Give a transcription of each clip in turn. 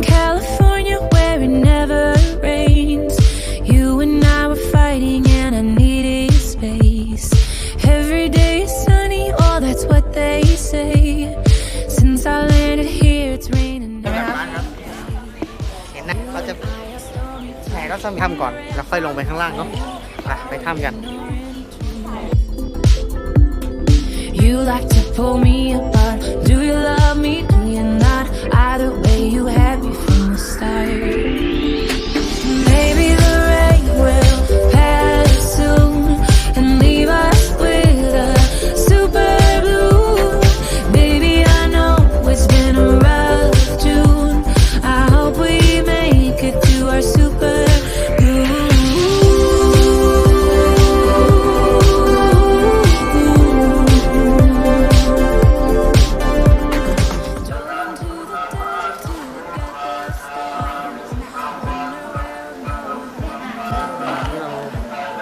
California where it never rains. You and I were fighting and I needed space. Every day is sunny, oh, that's what they say. Since I landed here, it's raining ใช่ไหม now. ครับ เห็นนะเขาจะแห่ก็จะมีถ้ำก่อน แล้วค่อยลงไปข้างล่างเนาะไปไปถ้ำกัน You like to pull me apart.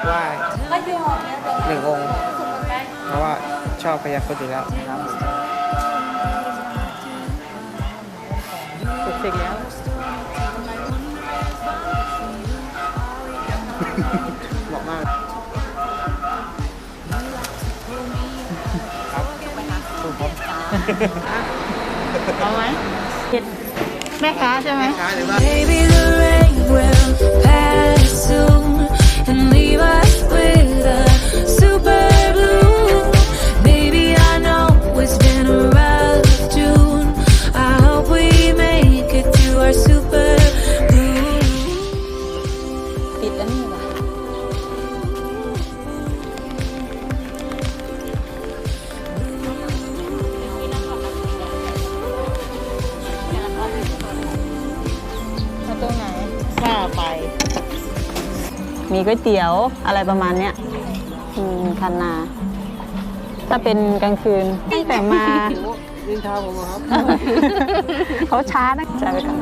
ไหว้หนึ่งองค์ เพราะว่าชอบพยาครุฑอยู่แล้วครับสุดสิกแล้วเหมาะมากครับถูกผมเอาไหมเห็ดแม่ค้าใช่ไหมช้า นนี้ว่ะมาตรงไหนว่าไป มีก๋วยเตี๋ยวอะไรประมาณเนี้ยอืมคันนา ถ้าเป็นกลางคืนตั้งแต่มา ยินท้าผมเหรอครับ เขาช้านะจ่ายไปก่อน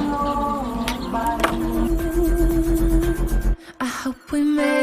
I hope we made